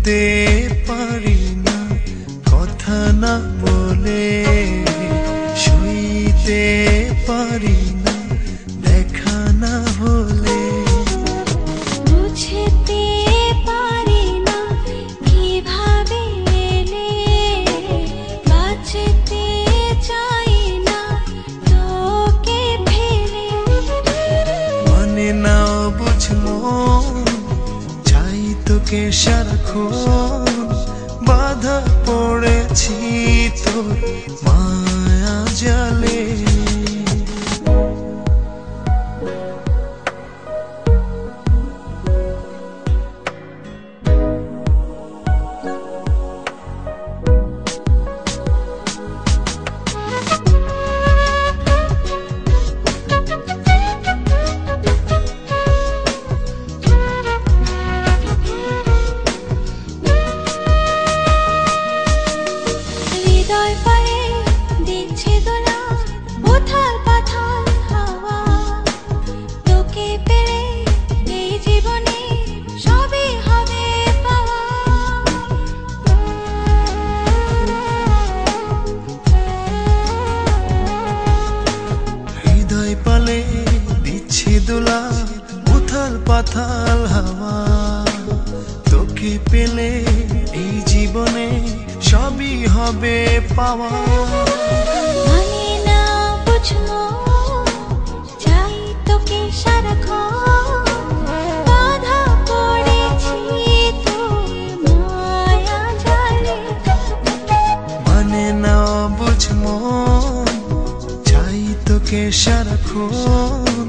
থাকতে পারি না কথা না বলে শুইতে তোকে সারাক্ষণ বাধা পড়েছি তোর মায়া জালে। দোলা উথাল পাথাল হাওয়া। তোকে পেলে এই জীবনে সবই হবে পাওয়া। মানে না বুঝলো চাই তোকে সারাক্ষণ। জালে। মানে চাই তোকে সারাক্ষণ।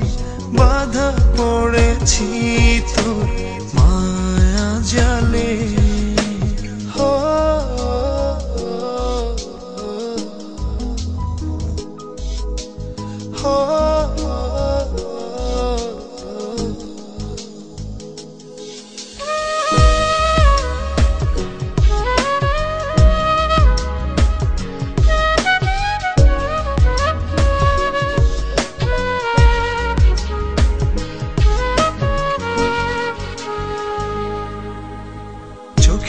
বাধা পড়েছি তোর মায়া জালে।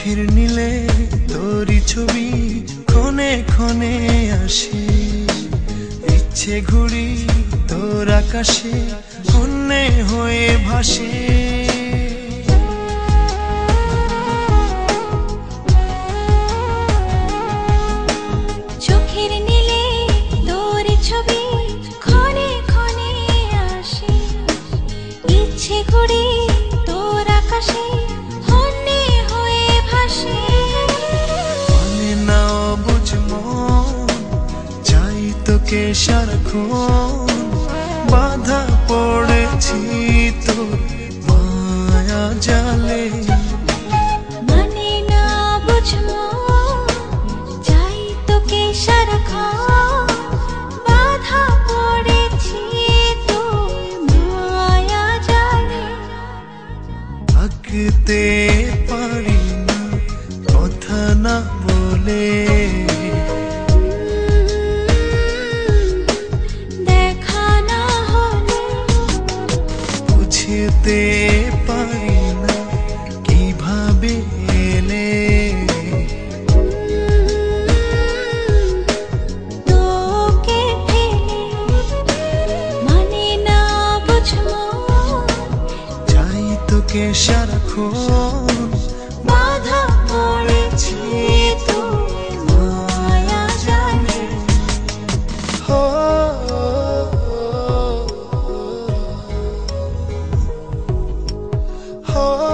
চোখের নীলে তোরই ছবি ক্ষণে ক্ষণে আসে। ইচ্ছে ঘুরি তোর আকাশে অন্যে হয়ে ভাসে। তোকে সারাক্ষণ বাধা পড়েছি তোর মায়া জালে। মানে না বুঝলো চাই তোকে সারাক্ষণ বাধা পড়েছি তোর মায়া জালে। থাকতে পারি না কথা না বলে বুঝতে পারি না কীভাবে এলে? মানে সারাক্ষণ। বাধা পড়েছি। Oh.